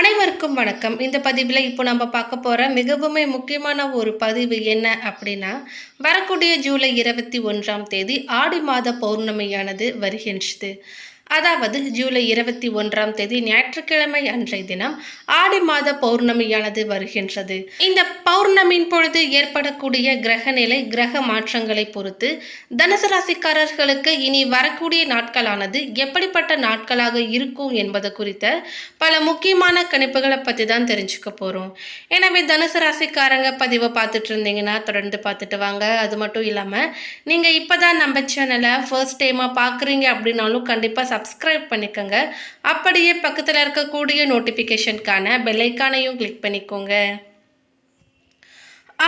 அனைவருக்கும் வணக்கம். இந்த பதிவில் இப்போ நம்ம பார்க்க போகிற மிகவுமே முக்கியமான ஒரு பதிவு என்ன அப்படின்னா வரக்கூடிய ஜூலை இருபத்தி ஒன்றாம் தேதி ஆடி மாத பௌர்ணமியானது வருகின்றது. அதாவது ஜூலை இருபத்தி ஒன்றாம் தேதி ஞாயிற்றுக்கிழமை அன்றைய தினம் ஆடி மாத பௌர்ணமியானது வருகின்றது. இந்த பௌர்ணமியின் பொழுது ஏற்படக்கூடிய கிரக நிலை கிரக மாற்றங்களை பொறுத்து தனுசு ராசிக்காரர்களுக்கு இனி வரக்கூடிய நாட்களானது எப்படிப்பட்ட நாட்களாக இருக்கும் என்பது குறித்த பல முக்கியமான கணிப்புகளை பற்றி தான் தெரிஞ்சுக்க போகிறோம் எனவே தனுசு ராசிக்காரங்க பதிவை பார்த்துட்டு இருந்தீங்கன்னா தொடர்ந்து பார்த்துட்டு வாங்க. அது மட்டும் இல்லாமல் நீங்கள் இப்போ தான் நம்ம சேனலை ஃபர்ஸ்ட் டைமாக பார்க்குறீங்க அப்படின்னாலும் கண்டிப்பாக சப்ஸ்கிரைப் பண்ணிக்கோங்க. அப்படியே பக்கத்தில் இருக்கக்கூடிய நோட்டிஃபிகேஷனுக்கான பெல்லைக்கானையும் கிளிக் பண்ணிக்கோங்க.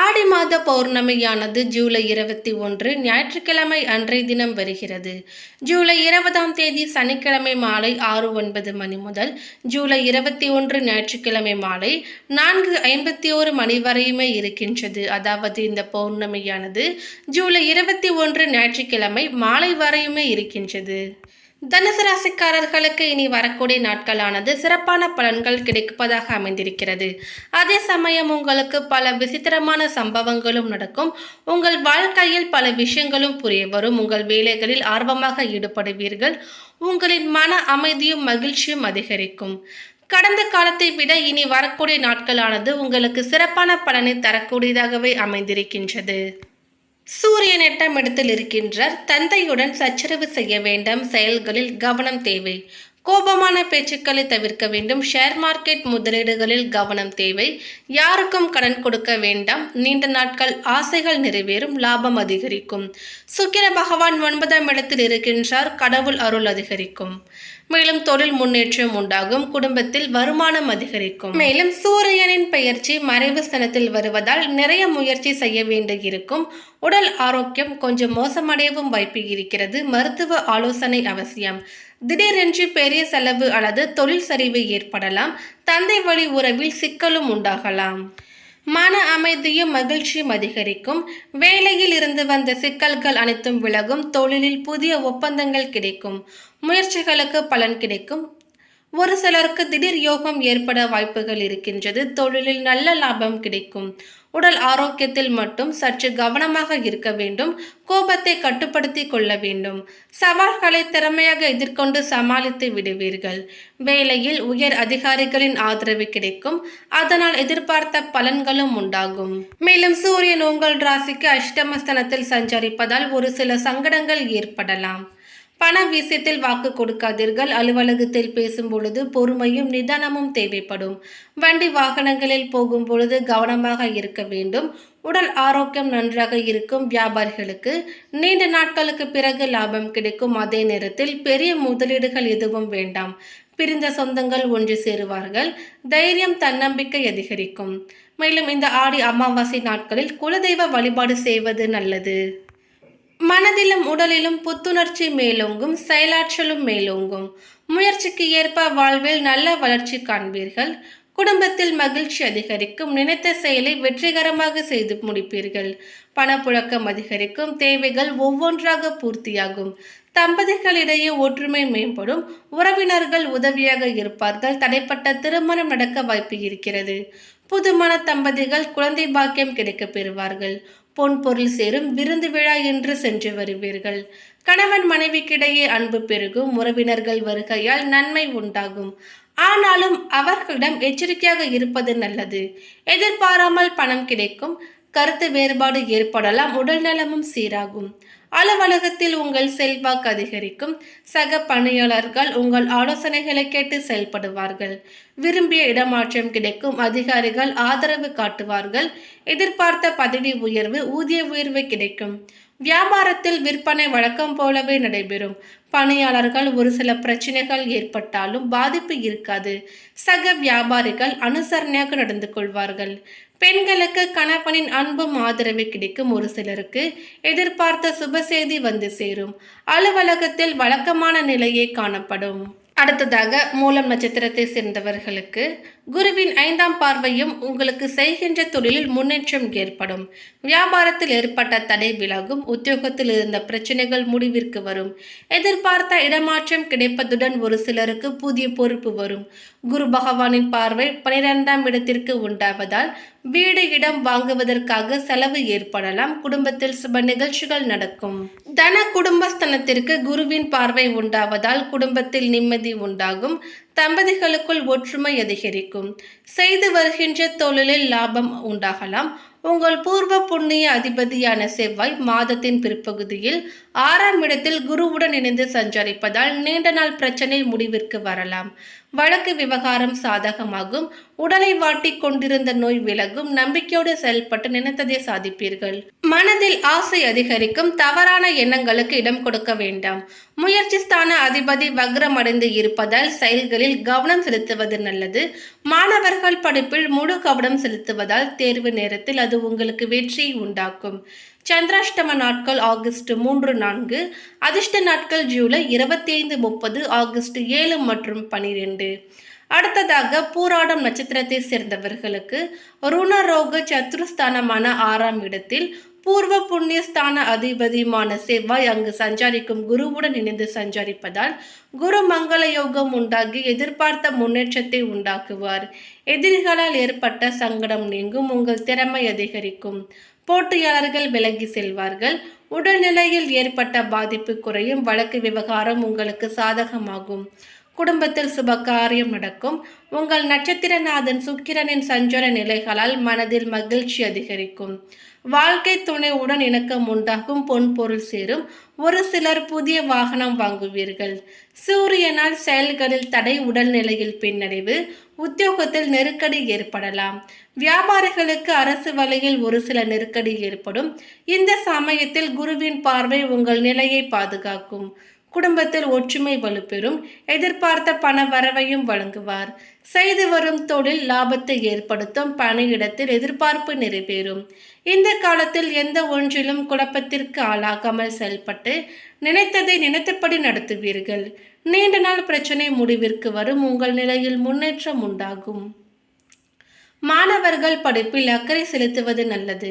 ஆடி மாத பௌர்ணமியானது ஜூலை இருபத்தி ஒன்று ஞாயிற்றுக்கிழமை அன்றைய தினம் வருகிறது. ஜூலை இருபதாம் தேதி சனிக்கிழமை மாலை ஆறு ஒன்பது மணி முதல் ஜூலை இருபத்தி ஒன்று ஞாயிற்றுக்கிழமை மாலை நான்கு ஐம்பத்தி ஓரு மணி வரையுமே இருக்கின்றது. அதாவது இந்த பௌர்ணமியானது ஜூலை இருபத்தி ஒன்று ஞாயிற்றுக்கிழமை மாலை வரையுமே இருக்கின்றது. தனுசு ராசிக்காரர்களுக்கு இனி வரக்கூடிய நாட்களானது சிறப்பான பலன்கள் கிடைப்பதாக அமைந்திருக்கிறது. அதே சமயம் உங்களுக்கு பல விசித்திரமான சம்பவங்களும் நடக்கும். உங்கள் வாழ்க்கையில் பல விஷயங்களும் புரிய வரும். உங்கள் வேலைகளில் ஆர்வமாக ஈடுபடுவீர்கள். உங்களின் மன அமைதியும் மகிழ்ச்சியும் அதிகரிக்கும். கடந்த காலத்தை விட இனி வரக்கூடிய நாட்களானது உங்களுக்கு சிறப்பான பலனை தரக்கூடியதாகவே அமைந்திருக்கின்றது. சூரியன் எட்டாம் இடத்தில் இருக்கின்றார். தந்தையுடன் சச்சரவு செய்ய வேண்டாம். செயல்களில் கவனம் தேவை. கோபமான பேச்சுக்களை தவிர்க்க வேண்டும். ஷேர் மார்க்கெட் முதலீடுகளில் கவனம் தேவை. யாருக்கும் கடன் கொடுக்க வேண்டாம். நீண்ட நாட்கள் ஆசைகள் நிறைவேறும். லாபம் அதிகரிக்கும். சுக்கிர பகவான் ஒன்பதாம் இடத்தில் இருக்கின்றார். கடவுள் அருள் அதிகரிக்கும். மேலும் தொழில் முன்னேற்றம் உண்டாகும். குடும்பத்தில் வருமானம் அதிகரிக்கும். மேலும் சூரியனின் பெயர்ச்சி மறைவு ஸ்தனத்தில் வருவதால் நிறைய முயற்சி செய்ய வேண்டியிருக்கும். உடல் ஆரோக்கியம் கொஞ்சம் மோசமடையவும் வாய்ப்பு இருக்கிறது. மருத்துவ ஆலோசனை அவசியம். திடீரென்று பெரிய செலவு அல்லது தொழில் சரிவு ஏற்படலாம். தந்தை வழி உறவில் சிக்கலும் உண்டாகலாம். மன அமைதியும் மகிழ்ச்சியும் அதிகரிக்கும். வேலையில் இருந்து வந்த சிக்கல்கள் அனைத்தும் விலகும். தொழிலில் புதிய ஒப்பந்தங்கள் கிடைக்கும். முயற்சிகளுக்கு பலன் கிடைக்கும். ஒரு சிலருக்கு திடீர் யோகம் ஏற்பட வாய்ப்புகள் இருக்கின்றது. தொழிலில் நல்ல லாபம் கிடைக்கும். உடல் ஆரோக்கியத்தில் மட்டும் சற்று கவனமாக இருக்க வேண்டும். கோபத்தை கட்டுப்படுத்தி கொள்ள வேண்டும். சவால்களை திறமையாக எதிர்கொண்டு சமாளித்து விடுவீர்கள். வேலையில் உயர் அதிகாரிகளின் ஆதரவு கிடைக்கும். அதனால் எதிர்பார்த்த பலன்களும் உண்டாகும். மேலும் சூரியன் உங்கள் ராசிக்கு அஷ்டமஸ்தனத்தில் சஞ்சரிப்பதால் ஒரு சில சங்கடங்கள் ஏற்படலாம். பண விஷயத்தில் வாக்கு கொடுக்காதீர்கள். அலுவலகத்தில் பேசும் பொழுது பொறுமையும் நிதானமும் தேவைப்படும். வண்டி வாகனங்களில் போகும் பொழுது கவனமாக இருக்க வேண்டும். உடல் ஆரோக்கியம் நன்றாக இருக்கும் வியாபாரிகளுக்கு நீண்ட நாட்களுக்கு பிறகு லாபம் கிடைக்கும். அதே நேரத்தில் பெரிய முதலீடுகள் எதுவும் வேண்டாம். பிரிந்த சொந்தங்கள் ஒன்று சேருவார்கள். தைரியம் தன்னம்பிக்கை அதிகரிக்கும். மேலும் இந்த ஆடி அமாவாசை நாட்களில் குலதெய்வ வழிபாடு செய்வது நல்லது. மனதிலும் உடலிலும் புத்துணர்ச்சி மேலோங்கும் செயலாற்றலும் மேலோங்கும். முயற்சிக்கு ஏற்ப வாழ்வில் நல்ல வளர்ச்சி காண்பீர்கள். குடும்பத்தில் மகிழ்ச்சி அதிகரிக்கும். நினைத்த செயலை வெற்றிகரமாக செய்து முடிப்பீர்கள். பணப்புழக்கம் அதிகரிக்கும். தேவைகள் ஒவ்வொன்றாக பூர்த்தியாகும். தம்பதிகளிடையே ஒற்றுமை மேம்படும். உறவினர்கள் உதவியாக இருப்பார்கள். தடைப்பட்ட திருமணம் நடக்க வாய்ப்பு இருக்கிறது. புதுமண தம்பதிகள் குழந்தை பாக்கியம் கிடைக்கப் பெறுவார்கள். பொன் பொருள் சேரும் விருந்து விழா என்று சென்று வருவீர்கள். கணவன் மனைவிக்கிடையே அன்பு பெருகும் உறவினர்கள் வருகையால் நன்மை உண்டாகும். ஆனாலும் அவர்களிடம் எச்சரிக்கையாக இருப்பது நல்லது. எதிர்பாராமல் பணம் கிடைக்கும். கருத்து வேறுபாடு ஏற்படலாம். உடல் நலமும் சீராகும். அலுவலகத்தில் உங்கள் செல்வாக்கு அதிகரிக்கும். சக பணியாளர்கள் உங்கள் ஆலோசனைகளை கேட்டு செயல்படுவார்கள். விரும்பிய இடமாற்றம் கிடைக்கும். அதிகாரிகள் ஆதரவு காட்டுவார்கள். எதிர்பார்த்த பதவி உயர்வு ஊதிய உயர்வு கிடைக்கும். வியாபாரத்தில் விற்பனை வழக்கம் போலவே நடைபெறும். பணியாளர்கள் ஒரு சில பிரச்சனைகள் ஏற்பட்டாலும் பாதிப்பு இருக்காது. சக வியாபாரிகள் அனுசரணையாக நடந்து கொள்வார்கள். பெண்களுக்கு கணவனின் அன்பும் ஆதரவு கிடைக்கும் ஒரு சிலருக்கு எதிர்பார்த்த சுப செய்தி வந்து சேரும். அலுவலகத்தில் வழக்கமான நிலையே காணப்படும். அடுத்ததாக மூலம் நட்சத்திரத்தை சேர்ந்தவர்களுக்கு குருவின் ஐந்தாம் பார்வையும் உங்களுக்கு செய்கின்ற தொழிலில் முன்னேற்றம் ஏற்படும். வியாபாரத்தில் ஏற்பட்ட தடை விலகும் உத்தியோகத்தில் இருந்த பிரச்சனைகள் முடிவிற்கு வரும். எதிர்பார்த்த இடமாற்றம் கிடைப்பதுடன் ஒரு சிலருக்கு புதிய பொறுப்பு வரும். குரு பகவானின் பார்வை பனிரெண்டாம் இடத்திற்கு உண்டாவதால் வீடு இடம் வாங்குவதற்காக செலவு ஏற்படலாம். குடும்பத்தில் சுப நிகழ்ச்சிகள் நடக்கும். தன குடும்பஸ்தனத்திற்கு குருவின் பார்வை உண்டாவதால் குடும்பத்தில் நிம்மதி உண்டாகும். தம்பதிகளுக்குள் ஒற்றுமை அதிகரிக்கும். செய்து வருகின்ற தொழிலில் லாபம் உண்டாகலாம். உங்கள் பூர்வ புண்ணிய அதிபதியான செவ்வாய் மாதத்தின் பிற்பகுதியில் ஆறாம் இடத்தில் குருவுடன் இணைந்து சஞ்சரிப்பதால் நீண்ட நாள் பிரச்சனை முடிவிற்கு வரலாம். வழக்கு விவகாரம் சாதகமாகும். உடலை வாட்டி கொண்டிருந்த நோய் விலகும். நம்பிக்கையோடு செயல்பட்டு நினைத்ததை சாதிப்பீர்கள். மனதில் ஆசை அதிகரிக்கும். தவறான எண்ணங்களுக்கு இடம் கொடுக்க வேண்டாம். முயற்சி ஸ்தான அதிபதி வக்ரம் அடைந்து இருப்பதால் செயல்களில் கவனம் செலுத்துவது நல்லது. மாணவர்கள் படிப்பில் முழு கவனம் செலுத்துவதால் தேர்வு நேரத்தில் அது உங்களுக்கு வெற்றியை உண்டாக்கும். சந்திராஷ்டம நாட்கள் ஆகஸ்ட் மூன்று நான்கு அதிர்ஷ்ட நாட்கள் ஜூலை இருபத்தி ஐந்து முப்பது ஆகஸ்ட் ஏழு மற்றும் பனிரெண்டு. அடுத்ததாக பூராடம் நட்சத்திரத்தை சேர்ந்தவர்களுக்கு ருணரோக சத்ருஸ்தானமான ஆறாம் இடத்தில் பூர்வ புண்ணியஸ்தான அதிபதியுமான செவ்வாய் அங்கு சஞ்சாரிக்கும் குருவுடன் இணைந்து சஞ்சாரிப்பதால் குரு மங்கள யோகம் உண்டாகி எதிர்பார்த்த முன்னேற்றத்தை உண்டாக்குவார். எதிரிகளால் ஏற்பட்ட சங்கடம் நீங்கும் உங்கள் திறமை அதிகரிக்கும். போட்டியாளர்கள் விலகி செல்வார்கள். உடல்நிலையில் ஏற்பட்ட பாதிப்பு குறையும். வழக்கு விவகாரம் உங்களுக்கு சாதகமாகும். குடும்பத்தில் சுபகாரியம் நடக்கும். உங்கள் நட்சத்திரநாதன் சுக்கிரனின் சஞ்சர நிலைகளால் மனதில் மகிழ்ச்சி அதிகரிக்கும். வாழ்க்கை துணையுடன் இணக்கம் உண்டாகும். பொன் பொருள் சேரும். ஒரு சிலர் புதிய வாகனம் வாங்குவீர்கள். சூரியனால் செயல்களில் தடை உடல்நிலையில் பின்னடைவு. உத்தியோகத்தில் நெருக்கடி ஏற்படலாம். வியாபாரிகளுக்கு அரசு வழியில் ஒரு சில நெருக்கடி ஏற்படும். இந்த சமயத்தில் குருவின் பார்வை உங்கள் நிலையை பாதுகாக்கும். குடும்பத்தில் ஒற்றுமை வலுப்பெறும். எதிர்பார்த்த பண வரவையும் வழங்குவார். செய்து வரும் தொழில் லாபத்தை ஏற்படுத்தும். பணியிடத்தில் எதிர்பார்ப்பு நிறைவேறும். இந்த காலத்தில் எந்த ஒன்றிலும் குழப்பத்திற்கு ஆளாகாமல் செயல்பட்டு நினைத்ததை நினைத்தபடி நடத்துவீர்கள். நீண்ட நாள் பிரச்சனை முடிவிற்கு வரும். உங்கள் நிலையில் முன்னேற்றம் உண்டாகும். மாணவர்கள் படிப்பில் அக்கறை செலுத்துவது நல்லது.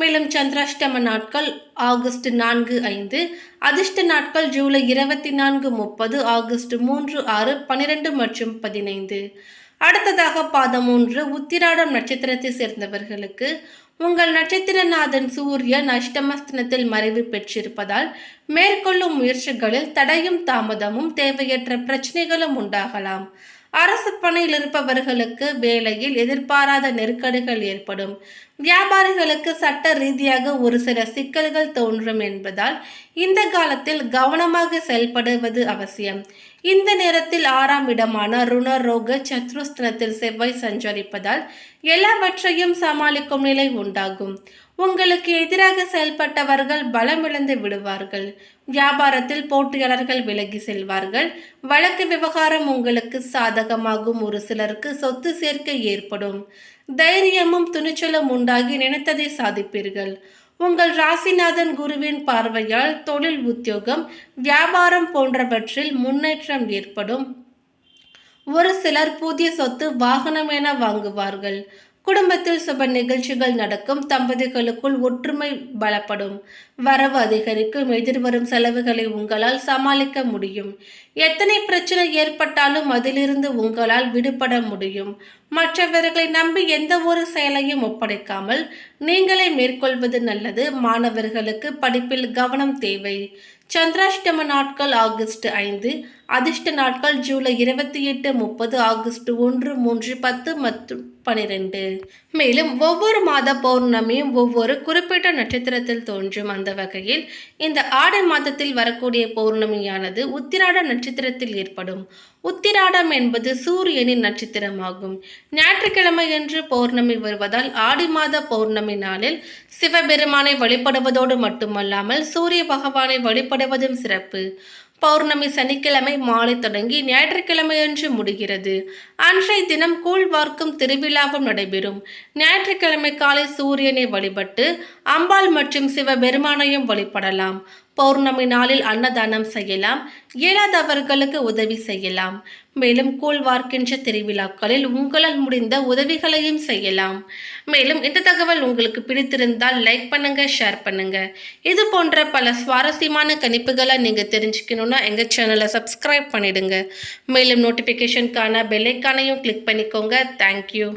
மேலும் சந்திராஷ்டம நாட்கள் ஆகஸ்ட் நான்கு ஐந்து அதிர்ஷ்ட நாட்கள் ஜூலை இருபத்தி நான்கு முப்பது ஆகஸ்ட் மூன்று ஆறு பன்னிரெண்டு மற்றும் பதினைந்து. அடுத்ததாக பாதம் மூன்று உத்திராடம் நட்சத்திரத்தை சேர்ந்தவர்களுக்கு உங்கள் நட்சத்திரநாதன் சூரியன் அஷ்டமஸ்தனத்தில் மறைவு பெற்றிருப்பதால் மேற்கொள்ளும் முயற்சிகளில் தடையும் தாமதமும் தேவையற்ற பிரச்சனைகளும் உண்டாகலாம். அரசு பணியில் இருப்பவர்களுக்கு வேலையில் எதிர்பாராத நெருக்கடிகள் ஏற்படும். வியாபாரிகளுக்கு சட்ட ரீதியாக ஒரு சில சிக்கல்கள் தோன்றும் என்பதால் இந்த காலத்தில் கவனமாக செயல்படுவது அவசியம். இந்த நேரத்தில் ஆறாம் இடமான ருணரோக சத்ருஸ்தனத்தில் செவ்வாய் சஞ்சரிப்பதால் எல்லாவற்றையும் சமாளிக்கும் நிலை உண்டாகும். உங்களுக்கு எதிராக செயல்பட்டவர்கள் பலமிழந்து விடுவார்கள். வியாபாரத்தில் போட்டியாளர்கள் விலகி செல்வார்கள். வழக்கு விவகாரம் உங்களுக்கு சாதகமாகும். ஒரு சிலருக்கு சொத்து சேர்க்கை ஏற்படும். தைரியமும் துணிச்சலும் உண்டாகி நினைத்ததை சாதிப்பீர்கள். உங்கள் ராசிநாதன் குருவின் பார்வையால் தொழில் உத்தியோகம் வியாபாரம் போன்றவற்றில் முன்னேற்றம் ஏற்படும். ஒரு சிலர் புதிய சொத்து வாகனம் என வாங்குவார்கள். குடும்பத்தில் சுப நிகழ்ச்சிகள் நடக்கும். தம்பதிகளுக்குள் ஒற்றுமை பலப்படும். வரவு அதிகரிக்கும். எதிர்வரும் செலவுகளை உங்களால் சமாளிக்க முடியும். எத்தனை பிரச்சனை ஏற்பட்டாலும் அதிலிருந்து உங்களால் விடுபட முடியும். மற்றவர்களை நம்பி எந்த ஒரு செயலையும் ஒப்படைக்காமல் நீங்களே மேற்கொள்வது நல்லது. மாணவர்களுக்கு படிப்பில் கவனம் தேவை. சந்திராஷ்டம நாட்கள் ஆகஸ்ட் ஐந்து. அதிர்ஷ்ட நாட்கள் ஜூலை இருபத்தி எட்டு முப்பது ஆகஸ்ட் ஒன்று மூன்று பத்து மற்றும் பனிரெண்டு. மேலும் ஒவ்வொரு மாத பௌர்ணமியும் ஒவ்வொரு குறிப்பிட்ட நட்சத்திரத்தில் தோன்றும் அந்த வகையில் இந்த ஆடை மாதத்தில் வரக்கூடிய பௌர்ணமியானது உத்திராட நட்சத்திரத்தில் ஏற்படும். உத்திராடம் என்பது சூரியனின் நட்சத்திரமாகும். ஞாயிற்றுக்கிழமையன்று பௌர்ணமி வருவதால் ஆடி மாத பௌர்ணமி நாளில் சிவபெருமானை வழிபடுவதோடு மட்டுமல்லாமல் சூரிய பகவானை வழிபடுவதும் சிறப்பு. பௌர்ணமி சனிக்கிழமை மாலை தொடங்கி ஞாயிற்றுக்கிழமையன்று முடிகிறது. அன்றைய தினம் கூழ் வார்க்கும் திருவிழாவும் நடைபெறும். ஞாயிற்றுக்கிழமை காலை சூரியனை வழிபட்டு அம்பாள் மற்றும் சிவபெருமானையும் வழிபடலாம். பௌர்ணமி நாளில் அன்னதானம் செய்யலாம். இயலாதவர்களுக்கு உதவி செய்யலாம். மேலும் கூழ்வார்க்கின்ற திருவிழாக்களில் உங்களால் முடிந்த உதவிகளையும் செய்யலாம். மேலும் இந்த தகவல் உங்களுக்கு பிடித்திருந்தால் லைக் பண்ணுங்க ஷேர் பண்ணுங்க. இது போன்ற பல சுவாரஸ்யமான கணிப்புகளை நீங்க தெரிஞ்சுக்கணும்னா எங்க சேனலை சப்ஸ்கிரைப் பண்ணிடுங்க. மேலும் நோட்டிஃபிகேஷனுக்கான பெல்லைக்கானையும் கிளிக் பண்ணிக்கோங்க. தேங்க்யூ